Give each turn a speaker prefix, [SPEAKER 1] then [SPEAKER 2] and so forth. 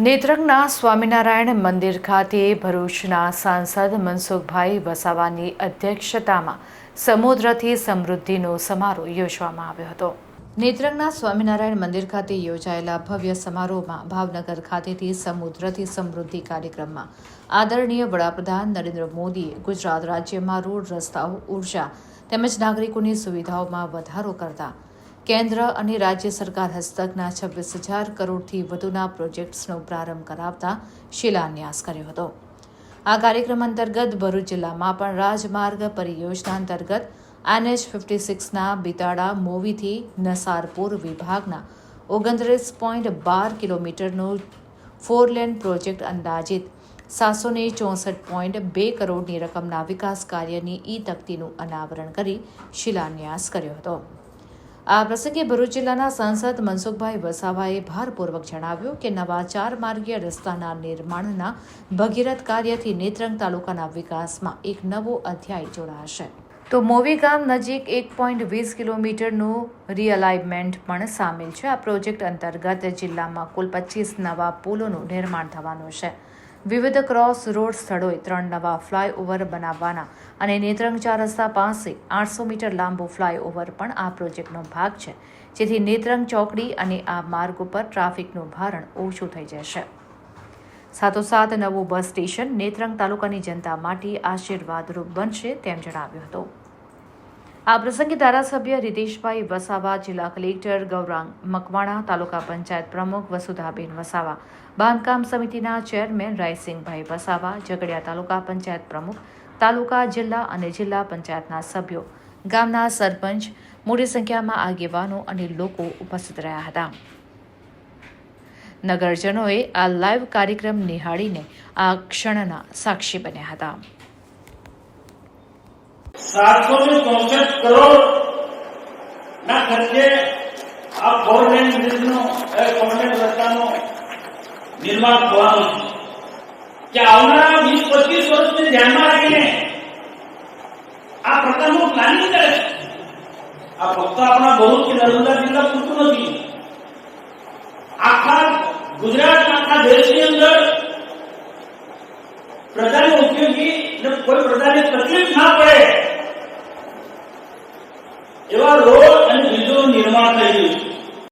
[SPEAKER 1] નેત્રંગના સ્વામિનારાયણ મંદિર ખાતે ભરૂચના સાંસદ મનસુખભાઈ વસાવાની અધ્યક્ષતામાં સમુદ્રથી સમૃદ્ધિનો સમારોહ યોજવામાં આવ્યો હતો. નેત્રંગના સ્વામિનારાયણ મંદિર ખાતે યોજાયેલા ભવ્ય સમારોહમાં ભાવનગર ખાતેથી સમુદ્રથી સમૃદ્ધિ કાર્યક્રમમાં આદરણીય વડાપ્રધાન નરેન્દ્ર મોદીએ ગુજરાત રાજ્યમાં રોડ રસ્તાઓ, ઊર્જા તેમજ નાગરિકોની સુવિધાઓમાં વધારો કરતા કેન્દ્ર અને રાજ્ય સરકાર હસ્તકના છવ્વીસ હજાર કરોડથી વધુના પ્રોજેક્ટ્સનો પ્રારંભ કરાવતા શિલાન્યાસ કર્યો હતો. આ કાર્યક્રમ અંતર્ગત ભરૂચ જિલ્લામાં પણ રાજમાર્ગ પરિયોજના અંતર્ગત એનએચ ફિફ્ટી સિક્સના બિતાડા, મોવીથી નસારપુર વિભાગના ઓગણત્રીસ પોઈન્ટ બાર કિલોમીટરનો ફોર લેન પ્રોજેક્ટ અંદાજિત સાતસો ને ચોસઠ પોઈન્ટ બે કરોડની રકમના વિકાસ કાર્યની ઈ તકતીનું અનાવરણ કરી શિલાન્યાસ કર્યો હતો. આ પ્રસંગે ભરૂચ જિલ્લાના સાંસદ મનસુખભાઈ વસાવાએ ભારપૂર્વક જણાવ્યું કે નવા ચાર માર્ગીય રસ્તાના નિર્માણના ભગીરથ કાર્યથી નેત્રંગ તાલુકાના વિકાસમાં એક નવો અધ્યાય જોડાશે. તો મોવી ગામ નજીક એક પોઈન્ટ વીસ કિલોમીટરનું રિઅલાઇનમેન્ટ પણ સામેલ છે. આ પ્રોજેક્ટ અંતર્ગત જિલ્લામાં કુલ પચીસ નવા પુલોનું નિર્માણ થવાનું છે. વિવિધ ક્રોસ રોડ સ્થળોએ ત્રણ નવા ફ્લાયઓવર બનાવવાના અને નેત્રંગ ચાર રસ્તા પાસે આઠસો મીટર લાંબો ફ્લાયઓવર પણ આ પ્રોજેક્ટનો ભાગ છે, જેથી નેત્રંગ ચોકડી અને આ માર્ગ ઉપર ટ્રાફિકનું ભારણ ઓછું થઈ જશે. સાથોસાથ નવું બસ સ્ટેશન નેત્રંગ તાલુકાની જનતા માટે આશીર્વાદરૂપ બનશે તેમ જણાવ્યું હતું. આ પ્રસંગે ધારાસભ્ય રીતેશભાઈ વસાવા, જિલ્લા કલેક્ટર ગૌરાંગ મકવાણા, તાલુકા પંચાયત પ્રમુખ વસુધાબેન વસાવા, બાંધકામ સમિતિના ચેરમેન રાયસિંહભાઈ વસાવા, ઝઘડિયા તાલુકા પંચાયત પ્રમુખ, તાલુકા, જિલ્લા અને જિલ્લા પંચાયતના સભ્યો, ગામના સરપંચ, મોટી સંખ્યામાં આગેવાનો અને લોકો ઉપસ્થિત રહ્યા હતા. નગરજનોએ આ લાઈવ કાર્યક્રમ નિહાળીને આ ક્ષણના સાક્ષી બન્યા હતા.
[SPEAKER 2] સાતસો ને ચોસઠ કરોડ ના ખર્ચે આ ફોર લેન બ્રિજનો ફોર લેન રસ્તાનો નિર્માણ થવાનું છે કે આવનારા વીસ પચીસ વર્ષને ધ્યાનમાં રાખીને આ પ્રકારનું પ્લાનિંગ કરે છે આ ફક્ત આપણા ભરૂચ કે નર્મદા જિલ્લા પૂરતું નથી આખા ગુજરાત આખા દેશની અંદર પ્રજાને ઉપયોગી અને કોઈ પ્રજાને તકલીફ ના પડે એવા રોડ અને બ્રિજોનું નિર્માણ થઈ છે.